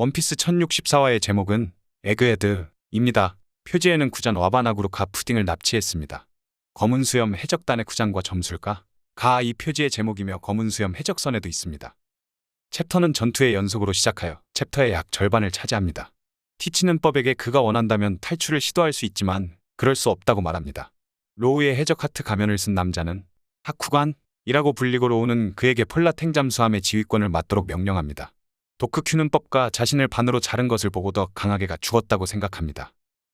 원피스 1064화의 제목은 에그헤드입니다. 표지에는 구잔 와바나구루카 푸딩을 납치했습니다. 검은 수염 해적단의 구장과 점술가 가 이 표지의 제목이며 검은 수염 해적선에도 있습니다. 챕터는 전투의 연속으로 시작하여 챕터의 약 절반을 차지합니다. 티치는 법에게 그가 원한다면 탈출을 시도할 수 있지만 그럴 수 없다고 말합니다. 로우의 해적 하트 가면을 쓴 남자는 하쿠관이라고 불리고 로우는 그에게 폴라 탱 잠수함의 지휘권을 맡도록 명령합니다. 도크 큐는 법과 자신을 반으로 자른 것을 보고 더 강하게가 죽었다고 생각합니다.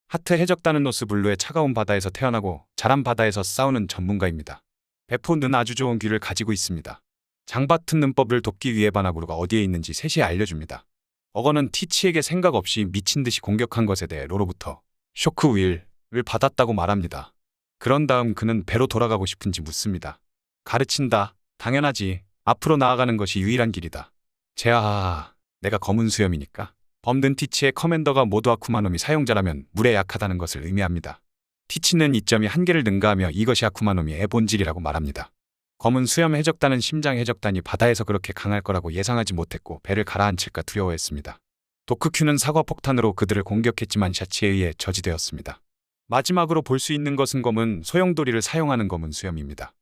하트 해적단은 노스 블루의 차가운 바다에서 태어나고 자란 바다에서 싸우는 전문가입니다. 베포는 아주 좋은 귀를 가지고 있습니다. 장바튼 능법을 돕기 위해 바나구루가 어디에 있는지 세시에 알려줍니다. 어거는 티치에게 생각 없이 미친 듯이 공격한 것에 대해 로로부터 쇼크 윌을 받았다고 말합니다. 그런 다음 그는 배로 돌아가고 싶은지 묻습니다. 가르친다. 당연하지. 앞으로 나아가는 것이 유일한 길이다. 제아, 내가 검은 수염이니까. 범든 티치의 커맨더가 모두 아쿠마놈이 사용자라면 물에 약하다는 것을 의미합니다. 티치는 이점이 한계를 능가하며 이것이 아쿠마놈이의 본질이라고 말합니다. 검은 수염 해적단은 심장 해적단이 바다에서 그렇게 강할 거라고 예상하지 못했고 배를 가라앉힐까 두려워했습니다. 도크큐는 사과 폭탄으로 그들을 공격했지만 샤치에 의해 저지되었습니다. 마지막으로 볼 수 있는 것은 검은 소용돌이를 사용하는 검은 수염입니다.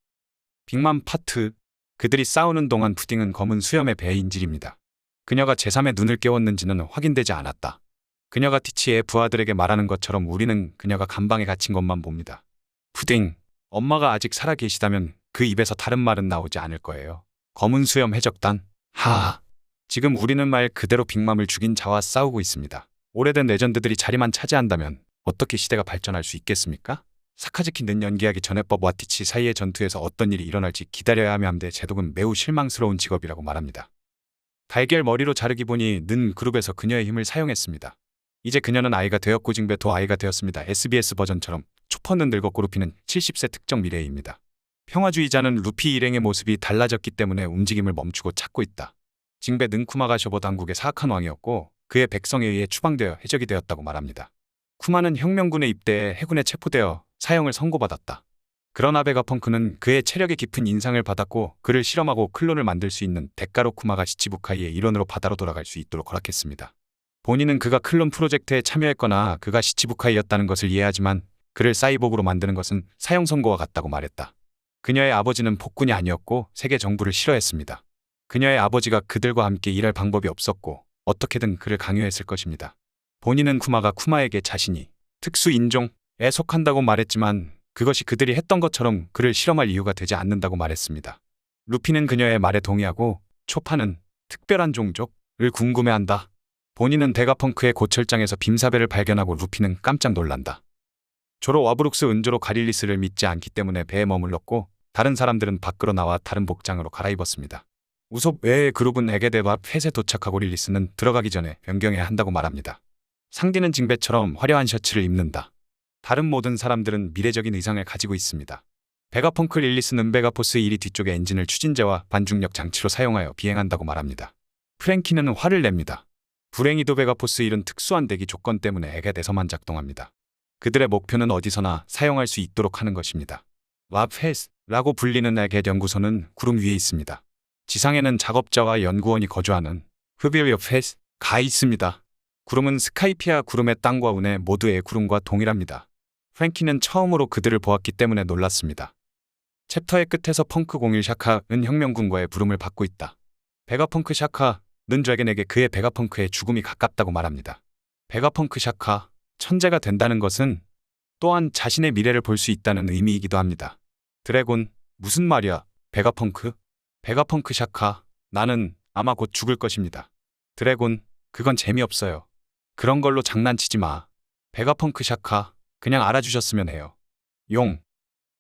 빅맘 파트 그들이 싸우는 동안 푸딩은 검은 수염의 배에 인질입니다. 그녀가 제3의 눈을 깨웠는지는 확인되지 않았다. 그녀가 티치의 부하들에게 말하는 것처럼 우리는 그녀가 감방에 갇힌 것만 봅니다. 푸딩, 엄마가 아직 살아 계시다면 그 입에서 다른 말은 나오지 않을 거예요. 검은 수염 해적단, 하. 지금 우리는 말 그대로 빅맘을 죽인 자와 싸우고 있습니다. 오래된 레전드들이 자리만 차지한다면 어떻게 시대가 발전할 수 있겠습니까? 사카즈키 는 연기하기 전에 법와 티치 사이의 전투에서 어떤 일이 일어날지 기다려야 하며 함대 제독은 매우 실망스러운 직업이라고 말합니다. 달걀 머리로 자르기 보니 는 그룹에서 그녀의 힘을 사용했습니다. 이제 그녀는 아이가 되었고 징배도 아이가 되었습니다. SBS 버전처럼 초퍼는 늙었고 루피는 70세 특정 미래입니다. 평화주의자는 루피 일행의 모습이 달라졌기 때문에 움직임을 멈추고 찾고 있다. 징배 능쿠마가 셔보 당국의 사악한 왕이었고 그의 백성에 의해 추방되어 해적이 되었다고 말합니다. 쿠마는 혁명군에 입대해 해군에 체포되어 사형을 선고받았다. 그러나 베가펑크는 그의 체력에 깊은 인상을 받았고 그를 실험하고 클론을 만들 수 있는 데카로 쿠마가 시치부카이의 일원으로 바다로 돌아갈 수 있도록 허락했습니다. 본인은 그가 클론 프로젝트에 참여했거나 그가 시치부카이였다는 것을 이해하지만 그를 사이보그로 만드는 것은 사형 선고와 같다고 말했다. 그녀의 아버지는 폭군이 아니었고 세계 정부를 싫어했습니다. 그녀의 아버지가 그들과 함께 일할 방법이 없었고 어떻게든 그를 강요했을 것입니다. 본인은 쿠마가 쿠마에게 자신이 특수 인종에 속한다고 말했지만 그것이 그들이 했던 것처럼 그를 실험할 이유가 되지 않는다고 말했습니다. 루피는 그녀의 말에 동의하고 초파는 특별한 종족을 궁금해한다. 본인은 데가펑크의 고철장에서 빔사배를 발견하고 루피는 깜짝 놀란다. 조로 와브룩스 은조로 가릴리스를 믿지 않기 때문에 배에 머물렀고 다른 사람들은 밖으로 나와 다른 복장으로 갈아입었습니다. 우섭 외의 그룹은 에게데와 펫에 도착하고 릴리스는 들어가기 전에 변경해야 한다고 말합니다. 상디는 징배처럼 화려한 셔츠를 입는다. 다른 모든 사람들은 미래적인 의상을 가지고 있습니다. 베가펑크 릴리스는 베가포스 1위 뒤쪽의 엔진을 추진제와 반중력 장치로 사용하여 비행한다고 말합니다. 프랭키는 화를 냅니다. 불행히도 베가포스 1은 특수한 대기 조건 때문에 에게데서만 작동합니다. 그들의 목표는 어디서나 사용할 수 있도록 하는 것입니다. 랍헤스라고 불리는 에겟 연구소는 구름 위에 있습니다. 지상에는 작업자와 연구원이 거주하는 흡일 옆헤스가 있습니다. 구름은 스카이피아 구름의 땅과 운해 모두의 구름과 동일합니다. 프랭키는 처음으로 그들을 보았기 때문에 놀랐습니다. 챕터의 끝에서 펑크 01 샤카는 혁명군과의 부름을 받고 있다. 베가펑크 샤카는 드래겐에게 그의 베가펑크의 죽음이 가깝다고 말합니다. 베가펑크 샤카, 천재가 된다는 것은 또한 자신의 미래를 볼 수 있다는 의미이기도 합니다. 드래곤, 무슨 말이야, 베가펑크? 베가펑크 샤카, 나는 아마 곧 죽을 것입니다. 드래곤, 그건 재미없어요. 그런 걸로 장난치지 마. 베가펑크 샤카, 그냥 알아주셨으면 해요. 용,